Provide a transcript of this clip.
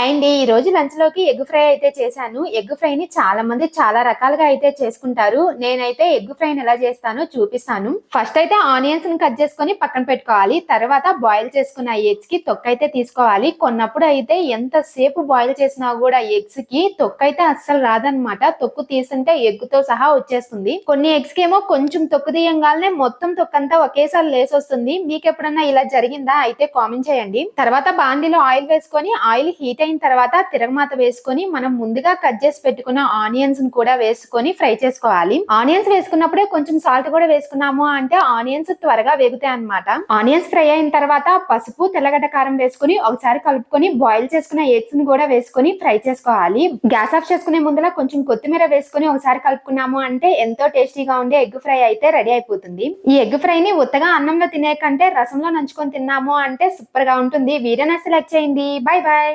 Hi అండి ఈ రోజు లంచ్లోకి ఎగ్ ఫ్రై అయితే చేశాను. ఎగ్ ఫ్రైని చాలా మంది చాలా రకాలుగా అయితే చేసుకుంటారు. నేనైతే ఎగ్ ఫ్రైని ఎలా చేస్తానో చూపిస్తాను. ఫస్ట్ అయితే ఆనియన్స్ని కట్ చేసుకొని పక్కన పెట్టుకోవాలి. తర్వాత బాయిల్ చేసుకున్న ఎగ్స్కి తొక్క అయితే తీసుకోవాలి. కొన్నప్పుడు అయితే ఎంత సేపు బాయిల్ చేసినా కూడా ఎగ్స్కి తొక్క అయితే అస్సలు రాదనమాట తొక్కు తీస్తుంటే ఎగ్తో సహా వచ్చేస్తుంది. కొన్ని ఎగ్స్కి ఏమో కొంచెం తొక్కు తీయంగానే మొత్తం తొక్కంతా ఒకేసారి లేసి వస్తుంది మీకు ఎప్పుడన్నా ఇలా జరిగిందా? అయితే కామెంట్ చేయండి. తర్వాత బాండీలో ఆయిల్ వేసుకొని ఆయిల్ హీట్ అయిన తర్వాత తిరగమాత వేసుకొని మనం ముందుగా కట్ చేసి పెట్టుకున్న ఆనియన్స్ కూడా వేసుకొని ఫ్రై చేసుకోవాలి. ఆనియన్స్ వేసుకున్నప్పుడే కొంచెం సాల్ట్ కూడా వేసుకున్నాము అంటే ఆనియన్స్ త్వరగా వేగుతాయి అన్నమాట. ఆనియన్స్ ఫ్రై అయిన తర్వాత పసుపు తెల్లగడ్డ కారం వేసుకొని ఒకసారి కలుపుకొని బాయిల్ చేసుకున్న ఎగ్స్ని కూడా వేసుకొని ఫ్రై చేసుకోవాలి. గ్యాస్ ఆఫ్ చేసుకునే ముందర కొంచెం కొత్తిమీర వేసుకొని ఒకసారి కలుపుకున్నాము అంటే ఎంతో టేస్టీగా ఉండే ఎగ్ ఫ్రై అయితే రెడీ అయిపోతుంది. ఈ ఎగ్ ఫ్రై ని ఉత్తగా అన్నంలో తినే కంటే రసంలో నంచుకొని తిన్నాము అంటే సూపర్గా ఉంటుంది. వీడియో సెలెక్ట్ చేయండి. Bye bye